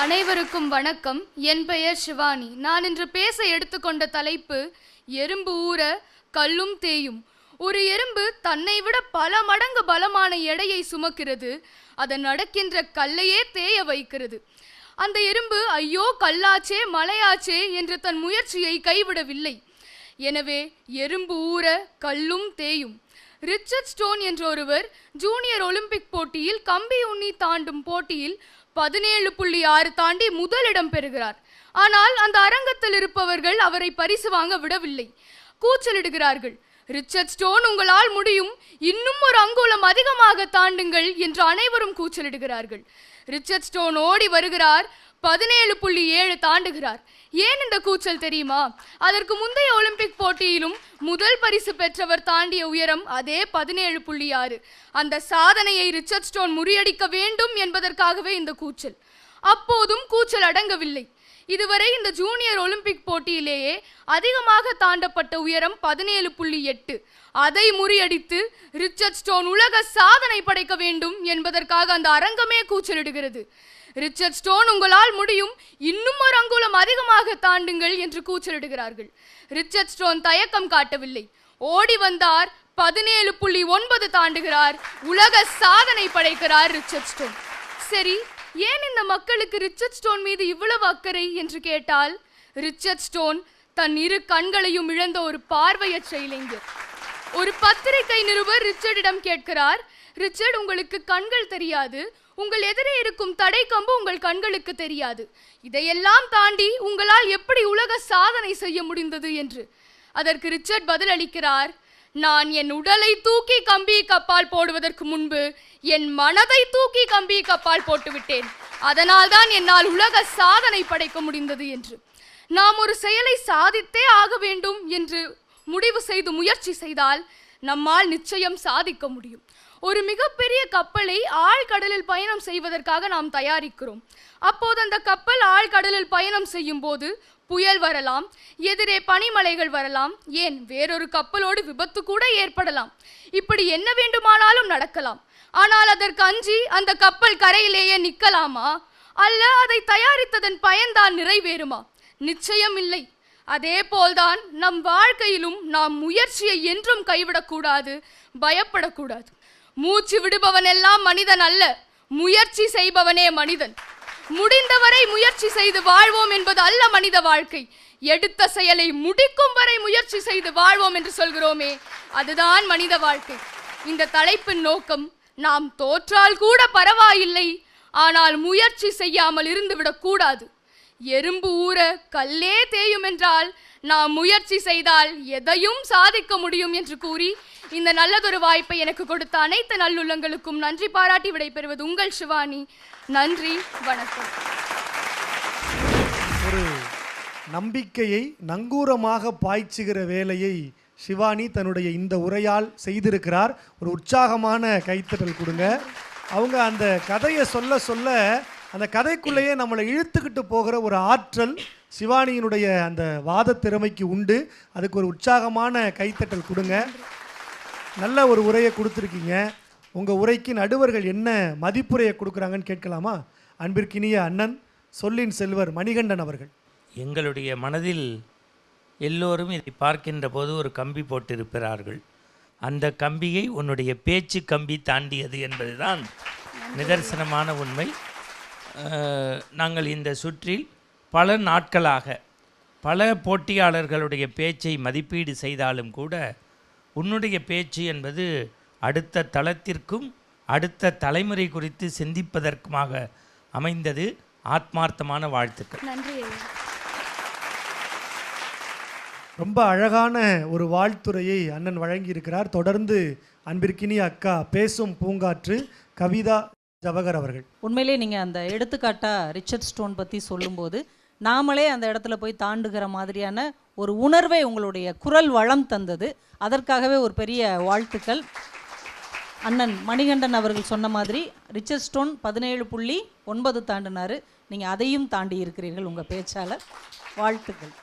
அனைவருக்கும் வணக்கம். என் பெயர் சிவானி. நான் இன்று பேச எடுத்துக்கொண்ட தலைப்பு எறும்பு ஊற கல்லும் தேயும். ஒரு எறும்பு தன்னை விட பல மடங்கு பலமான எடையை சுமக்கிறது. அதன் நடக்கின்ற கல்லையே தேய வைக்கிறது. அந்த எறும்பு ஐயோ கல்லாச்சே மலையாச்சே என்று தன் முயற்சியை கைவிடவில்லை. எனவே எறும்பு ஊற கல்லும் தேயும். ரிச்சர்ட் ஸ்டோன் என்ற ஒருவர் ஜூனியர் ஒலிம்பிக் போட்டியில் கம்பி உண்ணி தாண்டும் போட்டியில் பதினேழு புள்ளி ஆறு தாண்டி முதலிடம் பெறுகிறார். ஆனால் அந்த அரங்கத்தில் இருப்பவர்கள் அவரை பரிசு வாங்க விடவில்லை. கூச்சலிடுகிறார்கள். ரிச்சர்ட் ஸ்டோன் உங்களால் முடியும். இன்னும் ஒரு அங்குலம் அதிகமாக தாண்டுங்கள் என்று அனைவரும் கூச்சலிடுகிறார்கள். ரிச்சர்ட் ஸ்டோன் ஓடி வருகிறார். பதினேழு புள்ளி ஏழு தாண்டுகிறார். ஏன் இந்த கூச்சல் தெரியுமா? அதற்கு முந்தைய ஒலிம்பிக் போட்டியிலும் முதல் பரிசு பெற்றவர் தாண்டிய உயரம் அதே பதினேழு புள்ளி ஆறு. அந்த சாதனையை ரிச்சர்ட் ஸ்டோன் முறியடிக்க வேண்டும் என்பதற்காகவே இந்த கூச்சல். அப்போதும் கூச்சல் அடங்கவில்லை. இதுவரை இந்த ஜூனியர் ஒலிம்பிக் போட்டியிலேயே அதிகமாக தாண்டப்பட்ட உயரம் பதினேழு புள்ளி எட்டு. அதை முறியடித்து ரிச்சர்ட் ஸ்டோன் உலக சாதனை படைக்க வேண்டும் என்பதற்காக அந்த அரங்கமே கூச்சலிடுகிறது. ரிச்சர்ட் ஸ்டோன் உங்களால் முடியும். இன்னும் ஒரு அங்குலம் அதிகமாக தாண்டுங்கள் என்று கூச்சலிடுகிறார்கள். ரிச்சர்ட் ஸ்டோன் தயக்கம் காட்டவில்லை. ஓடி வந்தார் பதினேழு புள்ளி ஒன்பது தாண்டுகிறார் உலக சாதனை படைக்கிறார் ரிச்சர்ட் ஸ்டோன். சரி ஏன் இந்த மக்களுக்கு ரிச்சர்ட் ஸ்டோன் மீது இவ்வளவு அக்கறை? என்று கேட்டால் ரிச்சர்ட் ஸ்டோன் தன் இரு கண்களையும் இழந்த ஒரு பார்வையற்ற இளைஞர். ஒரு பத்திரிகை நிருபர் ரிச்சர்டிடம் கேட்கிறார் ரிச்சர்ட் உங்களுக்கு கண்கள் தெரியாது. உங்கள் எதிரே இருக்கும் தடை கம்பு உங்கள் கண்களுக்கு தெரியாது. இதையெல்லாம் தாண்டி உங்களால் எப்படி உலக சாதனை செய்ய முடிந்தது? என்று. அதற்கு ரிச்சர்ட் பதில் அளிக்கிறார் நான் என் உடலை தூக்கி கம்பி கப்பால் போடுவதற்கு முன்பு என் மனதை தூக்கி கம்பி கப்பால் போட்டுவிட்டேன். அதனால்தான் என்னால் உலக சாதனை படைக்க முடிந்தது என்று. நாம் ஒரு செயலை சாதித்தே ஆக வேண்டும் என்று முடிவு செய்து முயற்சி செய்தால் நம்மால் நிச்சயம் சாதிக்க முடியும். ஒரு மிகப்பெரிய கப்பலை ஆழ்கடலில் பயணம் செய்வதற்காக நாம் தயாரிக்கிறோம். அப்போது அந்த கப்பல் ஆழ்கடலில் பயணம் செய்யும் போது புயல் வரலாம் எதிரே பனிமலைகள் வரலாம் ஏன் வேறொரு கப்பலோடு விபத்து கூட ஏற்படலாம். இப்படி என்ன வேண்டுமானாலும் நடக்கலாம். ஆனால் அதற்கு அஞ்சி அந்த கப்பல் கரையிலேயே நிற்கலாமா? அல்ல அதை தயாரித்ததன் பயன்தான் நிறைவேறுமா? நிச்சயம் இல்லை. அதே போல்தான் நம் வாழ்க்கையிலும் நாம் முயற்சியை என்றும் கைவிடக்கூடாது பயப்படக்கூடாது. மூச்சு விடுபவன் எல்லாம் மனிதன் அல்ல. முயற்சி செய்பவனே மனிதன். முடிந்தவரை முயற்சி செய்து வாழ்வோம் என்பது அல்ல மனித வாழ்க்கை. எடுத்த செயலை முடிக்கும் வரை முயற்சி செய்து வாழ்வோம் என்று சொல்கிறோமே அதுதான் மனித வாழ்க்கை. இந்த தலைப்பின் நோக்கம் நாம் தோற்றால் கூட பரவாயில்லை ஆனால் முயற்சி செய்யாமல் இருந்துவிடக் கூடாது. எறும்பு ஊற கல்லே தேயும் என்றால் நாம் முயற்சி செய்தால் எதையும் சாதிக்க முடியும் என்று கூறி இந்த நல்லதொரு வாய்ப்பை எனக்கு கொடுத்த அனைத்து நல்லுள்ளங்களுக்கும் நன்றி பாராட்டி விடைபெறுவது உங்கள் சிவானி. நன்றி வணக்கம். ஒரு நம்பிக்கையை நங்கூரமாக பாய்ச்சுகிற வேலையை சிவானி தன்னுடைய இந்த உரையால் செய்திருக்கிறார். ஒரு உற்சாகமான கைத்தட்டல் கொடுங்க. அவங்க அந்த கதையை சொல்ல சொல்ல அந்த கதைக்குள்ளேயே நம்மளை இழுத்துக்கிட்டு போகிற ஒரு ஆற்றல் சிவானியினுடைய அந்த வாத திறமைக்கு உண்டு. அதுக்கு ஒரு உற்சாகமான கைத்தட்டல் கொடுங்க. நல்ல ஒரு உரையை கொடுத்துருக்கீங்க. உங்கள் உரைக்கு நடுவர்கள் என்ன மதிப்புரையை கொடுக்குறாங்கன்னு கேட்கலாமா? அன்பிற்கினிய அண்ணன் சொல்லின் செல்வர் மணிகண்டன் அவர்கள். எங்களுடைய மனதில் எல்லோரும் இதை பார்க்கின்ற போது ஒரு கம்பி போட்டிருக்கிறார்கள். அந்த கம்பியை உன்னுடைய பேச்சு கம்பி தாண்டியது என்பதுதான் நிதர்சனமான உண்மை. நாங்கள் இந்த சுற்றில் பல நாட்களாக பல போட்டியாளர்களுடைய பேச்சை மதிப்பீடு செய்தாலும் கூட உன்னுடைய பேச்சு என்பது அடுத்த தளத்திற்கும் அடுத்த தலைமுறை குறித்து சிந்திப்பதற்குமாக அமைந்தது. ஆத்மார்த்தமான வாழ்த்துக்கள். நன்றி. ரொம்ப அழகான ஒரு வாழ்த்துரையை அண்ணன் வழங்கியிருக்கிறார். தொடர்ந்து அன்பிற்கினிய அக்கா பேசும் பூங்காற்று. கவிதா ஜவகர் அவர்கள். உண்மையிலே நீங்கள் அந்த எடுத்துக்காட்டாக ரிச்சர்ட் ஸ்டோன் பற்றி சொல்லும்போது நாமளே அந்த இடத்துல போய் தாண்டுகிற மாதிரியான ஒரு உணர்வை உங்களுடைய குரல் வளம் தந்தது. அதற்காகவே ஒரு பெரிய வாழ்த்துக்கள். அண்ணன் மணிகண்டன் அவர்கள் சொன்ன மாதிரி ரிச்சர்ட் ஸ்டோன் பதினேழு புள்ளி ஒன்பது தாண்டினார். நீங்கள் அதையும் தாண்டி இருக்கிறீர்கள் உங்கள் பேச்சாளர். வாழ்த்துக்கள்.